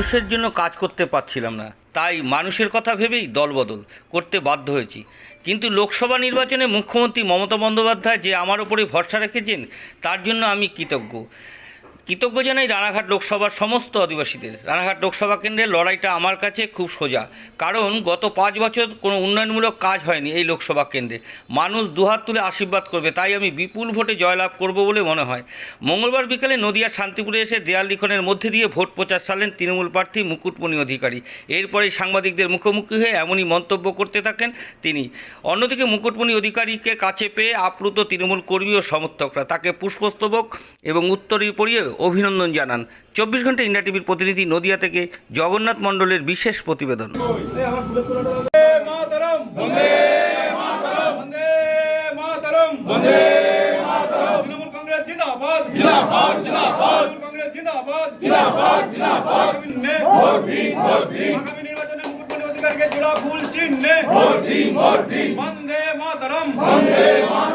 মানুষের জন্য কাজ করতে পারছিলাম না। তাই মানুষের কথা ভেবেই দলবদল করতে বাধ্য হয়েছি। কিন্তু লোকসভা নির্বাচনে মুখ্যমন্ত্রী মমতা বন্দ্যোপাধ্যায় যে আমার ওপরে ভরসা রেখেছেন, তার জন্য আমি কৃতজ্ঞ। কৃতজ্ঞ জানাই রানাঘাট লোকসভার সমস্ত আদিবাসীদের। রানাঘাট লোকসভা কেন্দ্রের লড়াইটা আমার কাছে খুব সোজা। কারণ গত পাঁচ বছর কোনো উন্নয়নমূলক কাজ হয়নি এই লোকসভা কেন্দ্রে। মানুষ দুহাত তুলে আশীর্বাদ করবে, তাই আমি বিপুল ভোটে জয়লাভ করব বলে মনে হয়। মঙ্গলবার বিকালে নদিয়া শান্তিপুরে এসে দেয়াল লিখনের মধ্যে দিয়ে ভোট প্রচার সারলেন তৃণমূল প্রার্থী মুকুটমণি অধিকারী। এরপরেই সাংবাদিকদের মুখোমুখি হয়ে এমনই মন্তব্য করতে থাকেন তিনি। অন্যদিকে মুকুটমণি অধিকারীকে কাছে পেয়ে আপ্লুত তৃণমূল কর্মী ও সমর্থকরা। তাকে পুষ্পস্তবক এবং উত্তরী পরিয়ে অভিনন্দন জানান। চব্বিশ ঘণ্টা ইন্ডিয়া টিভির প্রতিনিধি নদিয়া থেকে জগন্নাথ মণ্ডলের বিশেষ প্রতিবেদন। মাতরম। বন্দে মাতরম। বন্দে মাতরম। বন্দে মাতরম।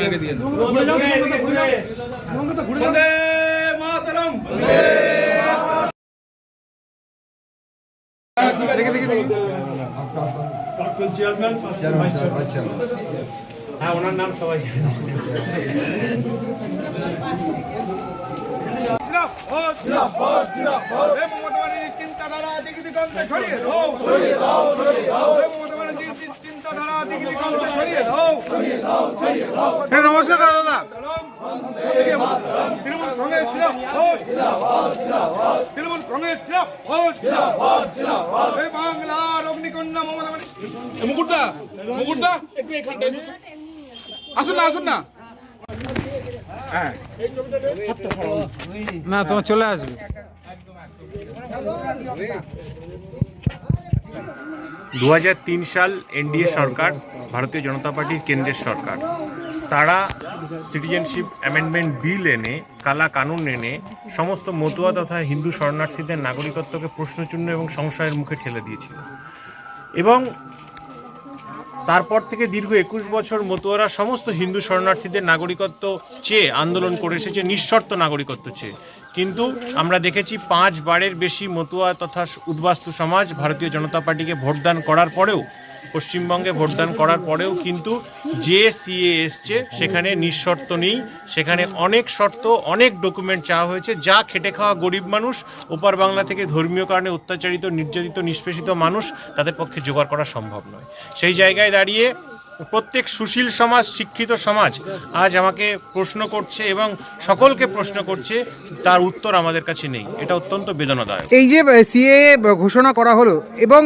আগে দিয়ে মাতরম চেয়ারম্যান হ্যাঁ ওনার নাম সবাই চিন্তাধারা দিকে দিগন্তে ছড়িয়ে দাও ছড়িয়ে দাও ছড়িয়ে দাও দাও নমস্কার দাদা তৃণমূল কংগ্রেস তৃণমূল কংগ্রেস বাংলার অগ্নিকন্যা মমতা মুকুটদা মুকুটদা আসুন না আসুন না না তোমার চলে আসবে। দু হাজার তিন সাল এনডিএ সরকার, ভারতীয় জনতা পার্টির কেন্দ্রের সরকার। তারা সিটিজেনশিপ অ্যামেন্ডমেন্ট বিল এনে, কালা কানুন এনে, সমস্ত মতুয়া তথা হিন্দু শরণার্থীদের নাগরিকত্বকে প্রশ্নচিহ্ন এবং সংশয়ের মুখে ঠেলে দিয়েছিল। এবং তারপর থেকে দীর্ঘ একুশ বছর মতুয়ারা সমস্ত হিন্দু শরণার্থীদের নাগরিকত্ব চেয়ে আন্দোলন করে এসেছে, নিঃশর্ত নাগরিকত্ব চেয়ে। কিন্তু আমরা দেখেছি পাঁচ বারের বেশি মতুয়া তথা উদ্বাস্তু সমাজ ভারতীয় জনতা পার্টিকে ভোটদান করার পরেও, পশ্চিমবঙ্গে ভোটদান করার পরেও কিন্তু যে সিএ এসছে, সেখানে নিঃশর্ত নেই, সেখানে অনেক শর্ত, অনেক ডকুমেন্ট চাওয়া হয়েছে, যা খেটে খাওয়া গরিব মানুষ, ওপার বাংলা থেকে ধর্মীয় কারণে অত্যাচারিত, নির্যাতিত, নিষ্পেষিত মানুষ তাদের পক্ষে জোগাড় করা সম্ভব নয়। সেই জায়গায় দাঁড়িয়ে প্রত্যেক সুশীল সমাজ, শিক্ষিত সমাজ আজ আমাকে প্রশ্ন করছে এবং সকলকে প্রশ্ন করছে, তার উত্তর আমাদের কাছে নেই। এটা অত্যন্ত বেদনাদায়ক। এই যে সিএ ঘোষণা করা হলো এবং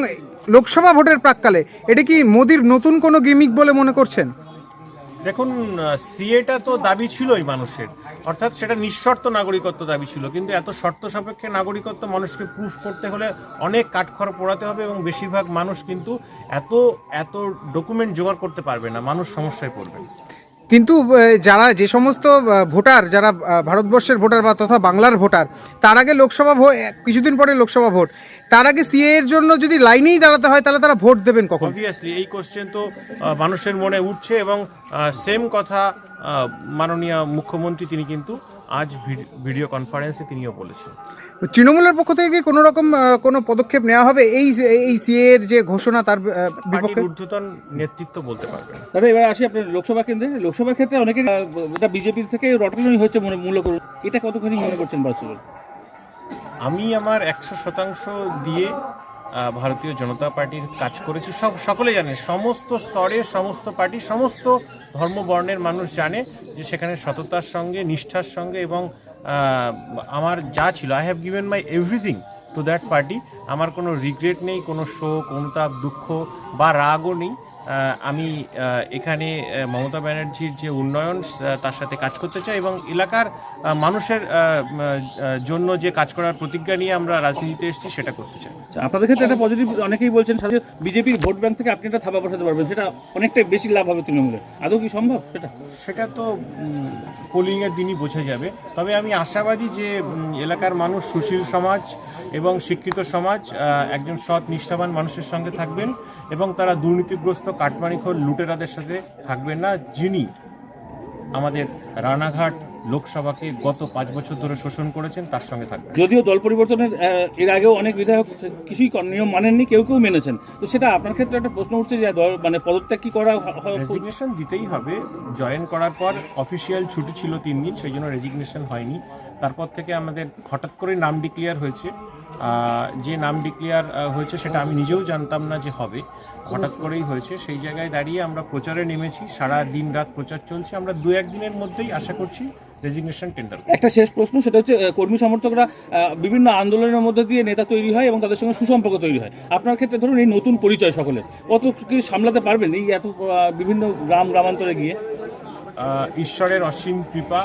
লোকসভা ভোটের প্রাককালে, এটা কি মোদির নতুন কোনো গিমিক বলে মনে করছেন? দেখুন সিএটা তো দাবি ছিলই মানুষের। অর্থাৎ সেটা নিঃশর্ত নাগরিকত্ব দাবি ছিল। কিন্তু এত শর্ত সাপেক্ষে নাগরিকত্ব মানুষকে প্রুফ করতে হলে অনেক কাঠখড় পোড়াতে হবে এবং বেশিরভাগ মানুষ কিন্তু এত এত ডকুমেন্ট জোগাড় করতে পারবে না। মানুষ সমস্যায় পড়বে। কিন্তু যারা যে সমস্ত ভোটার, যারা ভারতবর্ষের ভোটার বা তথা বাংলার ভোটার, তার আগে লোকসভা ভোট কিছুদিন পরে লোকসভা ভোট। তার আগে সিএ এর জন্য যদি লাইনেই দাঁড়াতে হয়, তাহলে তারা ভোট দেবেন কখন? অবভিয়াসলি এই কোশ্চেন তো মানুষের মনে উঠছে এবং সেম কথা মাননীয় মুখ্যমন্ত্রী, তিনি কিন্তু আজ ভিড- ভিডিও কনফারেন্সে তিনিও বলেছেন। তৃণমূলের পক্ষ থেকে কি কোনো রকম কোনো পদক্ষেপ নেওয়া হবে? এই এই সিএ এর যে ঘোষণা তার বিপক্ষে? ঊর্ধ্বতন নেতৃত্ব বলতে পারবেন। দাদা এবার আসি আপনার লোকসভা কেন্দ্রে। লোকসভার ক্ষেত্রে অনেকের আহ, এটা বিজেপি থেকে হচ্ছে মনে মূলত এটা কতখানি মনে করছেন বাস্তবে? আমি আমার একশো শতাংশ দিয়ে ভারতীয় জনতা পার্টির কাজ করেছে। সব সকলে জানে, সমস্ত স্তরে সমস্ত পার্টি, সমস্ত ধর্মবর্ণের মানুষ জানে যে সেখানে সততার সঙ্গে, নিষ্ঠার সঙ্গে এবং আমার যা ছিল I have given my everything to that party আমার কোনো রিগ্রেট নেই, কোনো শোক, অনুতাপ, দুঃখ বা রাগও নেই। আমি এখানে মমতা ব্যানার্জির যে উন্নয়ন তার সাথে কাজ করতে চাই এবং এলাকার মানুষের জন্য যে কাজ করার প্রতিজ্ঞা নিয়ে আমরা রাজনীতিতে এসেছি সেটা করতে চাই। আচ্ছা, আপনাদের ক্ষেত্রে একটা পজিটিভ অনেকেই বলছেন সাথে বিজেপির ভোট ব্যাংক থেকে আপনি একটা থাবা বসাতে পারবেন সেটা অনেকটাই বেশি লাভ হবে তৃণমূলের আদৌ কি সম্ভব সেটা? সেটা তো পোলিংয়ের দিনই বোঝা যাবে। তবে আমি আশাবাদী যে এলাকার মানুষ সুশীল সমাজ এবং শিক্ষিত সমাজ একজন সৎ নিষ্ঠাবান মানুষের সঙ্গে থাকবেন এবং তারা দুর্নীতিগ্রস্ত কাটমানিখোর লুটেরাদের সাথে থাকবেন না যিনি আমাদের রানাঘাট লোকসভাকে গত পাঁচ বছর ধরে শোষণ করেছেন তার সঙ্গে থাকবে যদিও দল পরিবর্তনের এর আগেও অনেক বিধায়ক কিছুই নিয়ম মানেননি কেউ কেউ মেনেছেন। তো সেটা আপনার ক্ষেত্রে একটা প্রশ্ন উঠছে যে দল মানে পদত্যাগ কি করা রেজিগনেশন দিতেই হবে। জয়েন করার পর অফিসিয়াল ছুটি ছিল তিন দিন সেই জন্য রেজিগনেশন হয়নি। তারপর থেকে আমাদের হঠাৎ করে নাম ডিক্লেয়ার হয়েছে। যে নাম ডিক্লেয়ার হয়েছে সেটা আমি নিজেও জানতাম না যে হবে। হঠাৎ করেই হয়েছে। সেই জায়গায় দাঁড়িয়ে আমরা প্রচারে নেমেছি। সারা দিন রাত প্রচার চলছে। আমরা দু একদিনের মধ্যেই আশা করছি টেন্ডার একটা শেষ প্রশ্ন, সেটা হচ্ছে কর্মী সমর্থকরা বিভিন্ন আন্দোলনের মধ্যে দিয়ে নেতা তৈরি হয় এবং তাদের সঙ্গে সুসম্পর্ক তৈরি হয়। আপনার ক্ষেত্রে ধরুন এই নতুন পরিচয় সকলের, কত কি সামলাতে পারবেন এই এত বিভিন্ন গ্রাম, গ্রামান্তরে গিয়ে? ঈশ্বরের অসীম কৃপা,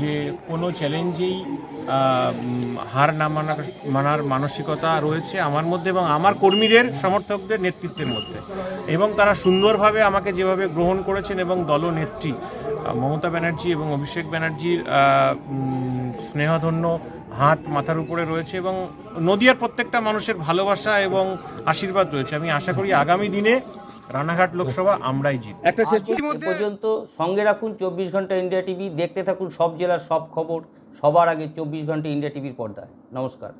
যে কোনো চ্যালেঞ্জেই হার না মানার মানার মানসিকতা রয়েছে আমার মধ্যে এবং আমার কর্মীদের, সমর্থকদের নেতৃত্বের মধ্যে। এবং তারা সুন্দরভাবে আমাকে যেভাবে গ্রহণ করেছেন এবং দলনেত্রী মমতা ব্যানার্জি এবং অভিষেক ব্যানার্জির স্নেহধন্য হাত মাথার উপরে রয়েছে এবং নদিয়ার প্রত্যেকটা মানুষের ভালোবাসা এবং আশীর্বাদ রয়েছে। আমি আশা করি আগামী দিনে রানাঘাট লোকসভা আমরাই জিত একটা শেষ পর্যন্ত সঙ্গে রাখুন চব্বিশ ঘণ্টা ইন্ডিয়া টিভি দেখতে থাকুন সব জেলার সব খবর সবার আগে চব্বিশ ঘণ্টা ইন্ডিয়া টিভির পর্দায়। নমস্কার।